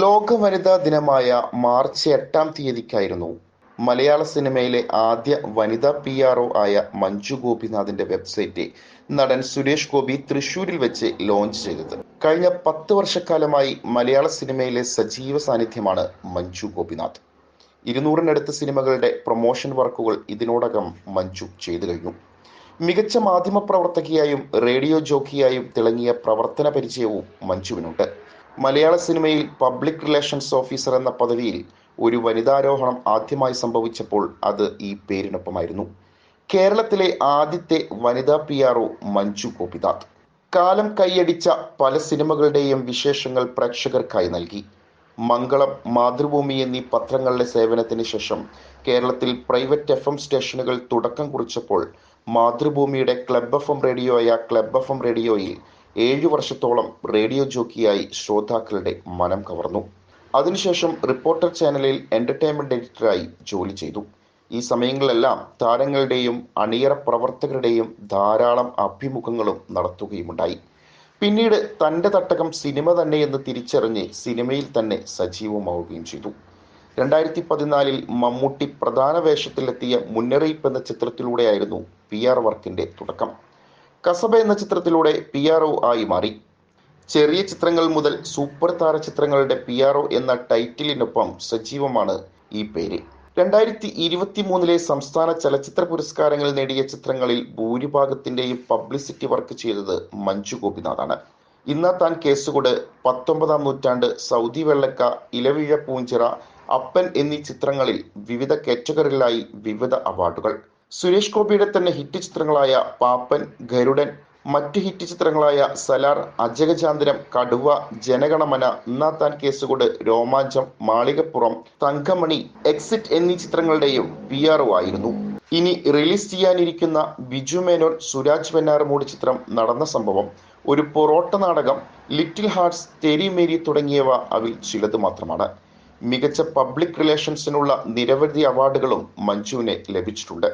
ലോക വനിതാ ദിനമായ മാർച്ച് എട്ടാം തീയതിക്കായിരുന്നു മലയാള സിനിമയിലെ ആദ്യ വനിതാ പി ആർ ഒ ആയ മഞ്ജു ഗോപിനാഥിന്റെ വെബ്സൈറ്റ് നടൻ സുരേഷ് ഗോപി തൃശൂരിൽ വെച്ച് ലോഞ്ച് ചെയ്തത്. കഴിഞ്ഞ പത്ത് വർഷക്കാലമായി മലയാള സിനിമയിലെ സജീവ സാന്നിധ്യമാണ് മഞ്ജു ഗോപിനാഥ്. ഇരുന്നൂറിനടുത്ത് സിനിമകളുടെ പ്രൊമോഷൻ വർക്കുകൾ ഇതിനോടകം മഞ്ജു ചെയ്തു കഴിഞ്ഞു. മികച്ച മാധ്യമ പ്രവർത്തകയായും റേഡിയോ ജോക്കിയായും തിളങ്ങിയ പ്രവർത്തന പരിചയവും മഞ്ജുവിനുണ്ട്. മലയാള സിനിമയിൽ പബ്ലിക് റിലേഷൻസ് ഓഫീസർ എന്ന പദവിയിൽ ഒരു വനിതാരോഹണം ആദ്യമായി സംഭവിച്ചപ്പോൾ അത് ഈ പേരിനൊപ്പമായിരുന്നു. കേരളത്തിലെ ആദ്യത്തെ വനിതാ P R O Manju Gopinath. കാലം കൈയടിച്ച പല സിനിമകളുടെയും വിശേഷങ്ങൾ പ്രേക്ഷകർക്കായി നൽകി. മംഗളം മാതൃഭൂമി എന്നീ പത്രങ്ങളുടെ സേവനത്തിന് ശേഷം കേരളത്തിൽ പ്രൈവറ്റ് എഫ് എം സ്റ്റേഷനുകൾ തുടക്കം കുറിച്ചപ്പോൾ മാതൃഭൂമിയുടെ ക്ലബ് എഫ് എം റേഡിയോയായ ക്ലബ് എഫ് എം റേഡിയോയിൽ ഏഴു വർഷത്തോളം റേഡിയോ ജോക്കിയായി ശ്രോതാക്കളുടെ മനം കവർന്നു. അതിനുശേഷം റിപ്പോർട്ടർ ചാനലിൽ എന്റർടൈൻമെന്റ് എഡിറ്ററായി ജോലി ചെയ്തു. ഈ സമയങ്ങളിലെല്ലാം താരങ്ങളുടെയും അണിയറ പ്രവർത്തകരുടെയും ധാരാളം അഭിമുഖങ്ങളും നടത്തുകയുമുണ്ടായി. പിന്നീട് തന്റെ തട്ടകം സിനിമ തന്നെ എന്ന് തിരിച്ചറിഞ്ഞ് സിനിമയിൽ തന്നെ സജീവമാവുകയും ചെയ്തു. രണ്ടായിരത്തി പതിനാലിൽ മമ്മൂട്ടി പ്രധാന വേഷത്തിലെത്തിയ മുന്നറിയിപ്പ് എന്ന ചിത്രത്തിലൂടെയായിരുന്നു പി ആർ വർക്കിന്റെ തുടക്കം. കസബ എന്ന ചിത്രത്തിലൂടെ പി ആർ ഒ ആയി മാറി. ചെറിയ ചിത്രങ്ങൾ മുതൽ സൂപ്പർ താര ചിത്രങ്ങളുടെ പി ആർ ഒ എന്ന ടൈറ്റിലിനൊപ്പം സജീവമാണ് ഈ പേര്. രണ്ടായിരത്തി ഇരുപത്തി മൂന്നിലെ സംസ്ഥാന ചലച്ചിത്ര പുരസ്കാരങ്ങൾ നേടിയ ചിത്രങ്ങളിൽ ഭൂരിഭാഗത്തിന്റെയും പബ്ലിസിറ്റി വർക്ക് ചെയ്തത് മഞ്ജു ഗോപിനാഥാണ്. ഇന്നാ താൻ കേസുകൊട് പത്തൊമ്പതാം നൂറ്റാണ്ട് സൗദി വെള്ളക്ക ഇലവിഴ പൂഞ്ചിറ അപ്പൻ എന്നീ ചിത്രങ്ങളിൽ വിവിധ കാറ്റഗറികളിലായി വിവിധ അവാർഡുകൾ സുരേഷ് ഗോപിയുടെ തന്നെ ഹിറ്റ് ചിത്രങ്ങളായ പാപ്പൻ ഗരുഡൻ മറ്റ് ഹിറ്റ് ചിത്രങ്ങളായ സലാർ അജഗജാന്തരം കടുവ ജനഗണമന ഇന്നാത്താൻ കേസുകൂട് രോമാഞ്ചം മാളികപ്പുറം തങ്കമണി എക്സിറ്റ് എന്നീ ചിത്രങ്ങളുടെയും പി ആയിരുന്നു. ഇനി റിലീസ് ചെയ്യാനിരിക്കുന്ന ബിജു മേനോൻ സുരാജ് വെന്നാറമൂട് ചിത്രം നടന്ന സംഭവം ഒരു പൊറോട്ട നാടകം ലിറ്റിൽ ഹാർട്സ് തെരി മേരി തുടങ്ങിയവ അവിൽ ചിലത് മാത്രമാണ്. മികച്ച പബ്ലിക് റിലേഷൻസിനുള്ള നിരവധി അവാർഡുകളും മഞ്ജുവിന് ലഭിച്ചിട്ടുണ്ട്.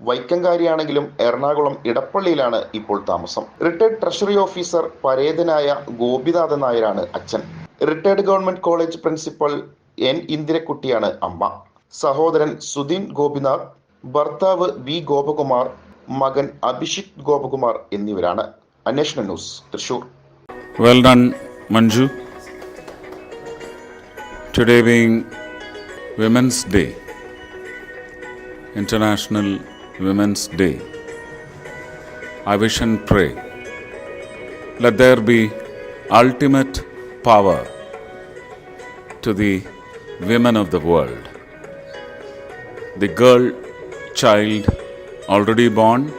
വൈക്കങ്കാരിയാണെങ്കിലും എറണാകുളം ഇടപ്പള്ളിയിലാണ് ഇപ്പോൾ താമസം. റിട്ടയർഡ് ട്രഷറി ഓഫീസർ പരേതനായ ഗോപിനാഥൻ നായരാണ് അച്ഛൻ. Retired government college principal N ഇന്ദിരക്കുട്ടിയാണ് അമ്മ. സഹോദരൻ സുധീൻ ഗോപിനാഥ് ഭർത്താവ് വി. ഗോപകുമാർ മകൻ അഭിഷിക് ഗോപകുമാർ എന്നിവരാണ്. അന്വേഷണ news Thrissur. Well done Manju. Today being women's day International Women's Day, I wish and pray let there be ultimate power to the women of the world. The girl, child already born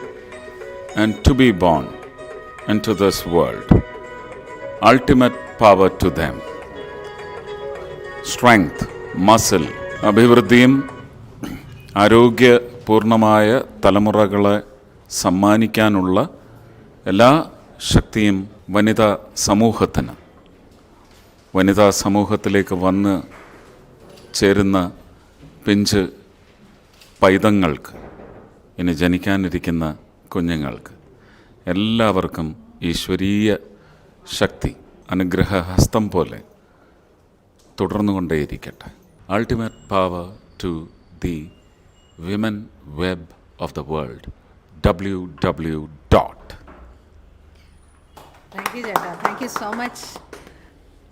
and to be born into this world ultimate power to them. Strength muscle അഭിവൃദ്ധിയും ആരോഗ്യപൂർണമായ തലമുറകളെ സമ്മാനിക്കാനുള്ള എല്ലാ ശക്തിയും വനിതാ സമൂഹത്തിന്. വനിതാ സമൂഹത്തിലേക്ക് വന്ന് ചേരുന്ന പിഞ്ച് പൈതങ്ങൾക്ക് ഇനി ജനിക്കാനിരിക്കുന്ന കുഞ്ഞുങ്ങൾക്ക് എല്ലാവർക്കും ഈശ്വരീയ ശക്തി അനുഗ്രഹ ഹസ്തം പോലെ തുടർന്നുകൊണ്ടേയിരിക്കട്ടെ. Ultimate power to the women web of the world W W dot thank you ചേട്ടാ. താങ്ക് യു സോ മച്ച്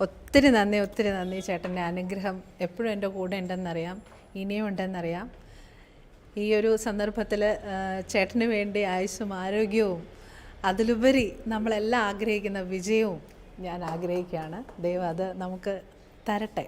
ഒത്തിരി നന്ദി ഒത്തിരി നന്ദി ചേട്ടന്റെ അനുഗ്രഹം എപ്പോഴും എന്റെ കൂടെ ഉണ്ടെന്നറിയാം ഇനിയും ഉണ്ടെന്നറിയാം. ഈ ഒരു സന്ദർഭത്തിൽ ചേട്ടന് വേണ്ടി ആയുസ്സും ആരോഗ്യവും അതിലുപരി നമ്മളെല്ലാം ആഗ്രഹിക്കുന്ന വിജയവും ഞാൻ ആഗ്രഹിക്കുകയാണ്. ദൈവം അത് നമുക്ക് തരട്ടെ.